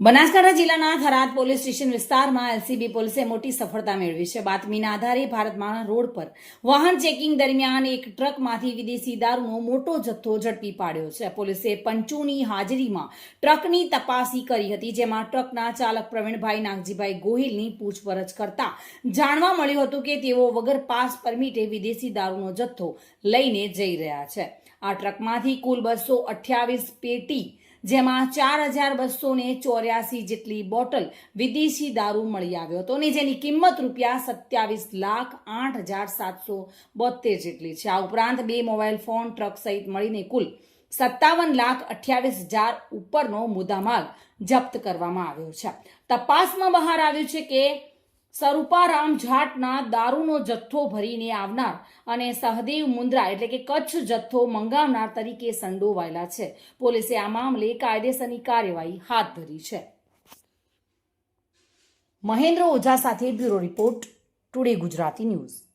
બનાસકાંઠા જિલ્લાના Tharad police station વિસ્તારમાં LCB પોલીસે મોટી સફળતા મેળવી છે. બાતમીના આધારે ભારતમાળા રોડ પર વાહન ચેકિંગ દરમિયાન એક ટ્રકમાંથી વિદેશી દારૂનો મોટો જથ્થો ઝડપી પાડ્યો છે. પોલીસે પંચોની હાજરીમાં ટ્રકની તપાસી કરી હતી, જેમાં ટ્રકના ચાલક પ્રવીણભાઈ નાગજીભાઈ ગોહિલની પૂછપરછ કરતા જાણવા મળ્યું હતું કે તેઓ વગર પાસ પરમિટે વિદેશી દારૂનો જથ્થો લઈને જઈ રહ્યા છે. આ ટ્રકમાંથી કુલ બસો અઠ્યાવીસ પેટી જેમાં ચાર હજાર બસો ને ચોર્યાસી જેટલી બોટલ વિદેશી દારૂ મળી આવ્યો હતો અને જેની કિંમત રૂપિયા સત્યાવીસ લાખ આઠ હજાર સાતસો બોતેર જેટલી છે. આ ઉપરાંત બે મોબાઈલ ફોન, ટ્રક સહિત મળીને કુલ સત્તાવન લાખ અઠ્યાવીસ હજાર ઉપરનો મુદ્દામાલ જપ્ત કરવામાં આવ્યો છે. તપાસમાં બહાર આવ્યું છે કે સરૂપારામ જાટના દારૂનો જથ્થો ભરીને આવનાર અને સહદેવ મુંદ્રા એટલે કે કચ્છ જથ્થો મંગાવનાર તરીકે સંડોવાયેલા છે. પોલીસે આ મામલે કાયદેસરની કાર્યવાહી હાથ ધરી છે. મહેન્દ્ર ઓઝા સાથે bureau report, today Gujarati news.